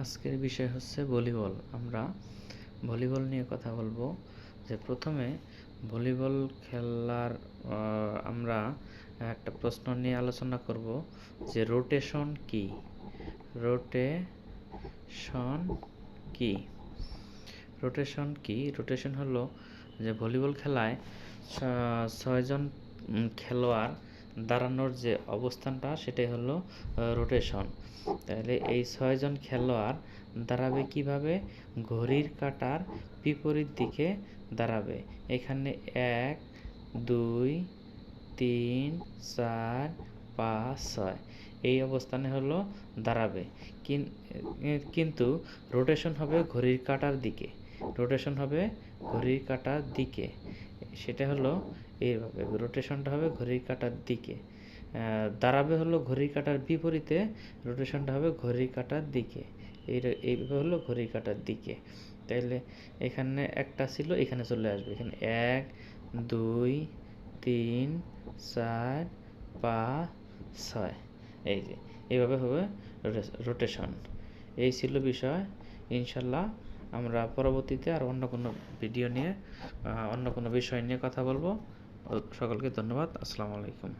আজকের বিষয় হচ্ছে ভলিবল। আমরা ভলিবল নিয়ে কথা বলব। যে প্রথমে ভলিবল খেলার আমরা একটা প্রশ্ন নিয়ে আলোচনা করব যে রোটেশন কি? রোটেশন কি? রোটেশন কি? রোটেশন হলো যে ভলিবল খেলায় ছয়জন খেলোয়াড় দাঁড়ানোর যে অবস্থানটা, সেটাই হলো রোটেশন তাহলে এই ছয়জন খেলোয়াড় দাঁড়াবে কীভাবে? ঘড়ির কাটার বিপরীত দিকে দাঁড়াবে। এখানে এক, দুই, তিন, চার, পাঁচ, ছয়। এই অবস্থানে হলো দাঁড়াবে। কিন- কিন্তু রোটেশন হবে ঘড়ির কাটার দিকে। রোটেশন হবে ঘড়ির কাটার দিকে। সেটা হলো এইভাবে রোটেশনটা হবে ঘড়ির কাঁটার দিকে। দাঁড়াবে হলো ঘড়ির কাঁটার বিপরীতে রোটেশনটা হবে ঘড়ির কাঁটার দিকে। এই এইভাবে হলো ঘড়ির কাঁটার দিকে। তাইলে এখানে একটা ছিল, এখানে চলে আসবে। এখানে এক, দুই, তিন, চার, পাঁচ, ছয়। এই যে, এইভাবে হবে রোটেশন এই ছিল বিষয়। ইনশাল্লাহ আমরা পরবর্তীতে আর অন্য কোনো ভিডিও নিয়ে অন্য কোনো বিষয় নিয়ে কথা বলব। সকলকে ধন্যবাদ। আসসালামু আলাইকুম।